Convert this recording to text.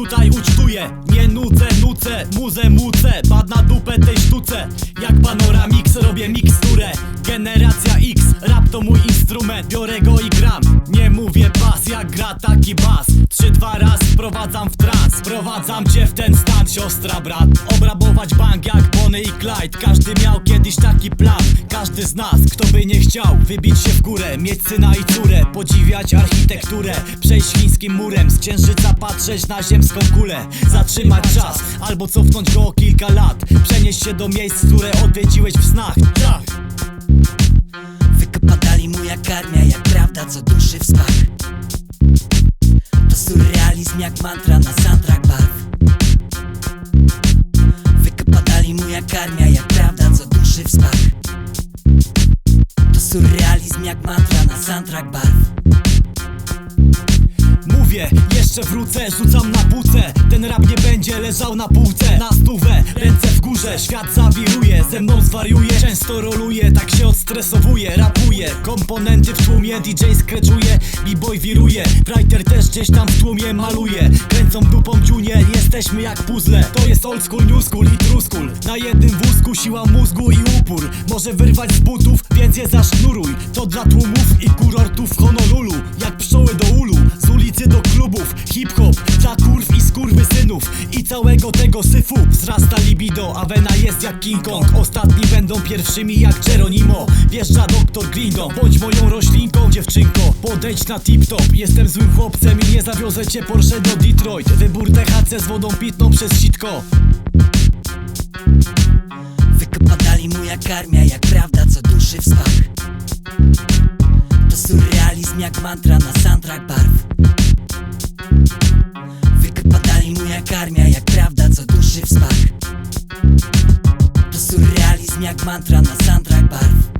tutaj ucztuję Nie nucę, nucę, muzę, mucę Pad na dupę tej sztuce. Jak panoramix robię miksturę. Generacja X, rap to mój instrument. Biorę go i gram. Nie mówię pas, jak gra taki bas. Trzy, dwa raz wprowadzam w trans. Wprowadzam cię w ten stan, siostra, brat. Obrabować bank jak Bonnie i Clyde. Każdy miał kiedyś taki plan. Każdy z nas, kto by nie chciał Wybić się w górę, mieć syna i córę Podziwiać architekturę Przejść chińskim murem Z księżyca patrzeć na ziemską kulę Zatrzymać czas, albo cofnąć go o kilka lat Przenieść się do miejsc, które odwiedziłeś w snach. Tak. Wykopadali mu jak armia, jak prawda co duszy w To surrealizm jak mantra na soundtrack barw Mówię, jeszcze wrócę, rzucam na półce Ten rap nie będzie leżał na półce. Na stówę, ręce w górze, świat zawiruje Ze mną zwariuje, często roluje Się odstresowuje, rapuje Komponenty w tłumie, DJ scratchuje B-boy wiruje, writer też gdzieś tam w tłumie maluje. Kręcą dupą dziunie, jesteśmy jak puzzle. To jest old school, new school i true school. Na jednym wózku siła mózgu i upór. Może wyrwać z butów, więc je zasznuruj. To dla tłumów i kurortów w Honolulu. Jak pszczoły do ulu, z ulicy do klubów. Hip-hop dla kurw i całego tego syfu. Wzrasta libido A wena jest jak King Kong. Ostatni będą pierwszymi jak Geronimo. Wjeżdża doktor Gringo. Bądź moją roślinką dziewczynko. Podejdź na tip-top. Jestem złym chłopcem i nie zawiozę cię Porsche do Detroit. Wybór THC z wodą pitną przez sitko. Wykopadali mu jak armia, jak prawda co duszy w spach To surrealizm jak mantra na soundtrack barw nakarmia jak prawda, co duszy w smak To surrealizm jak mantra na sandrach barw.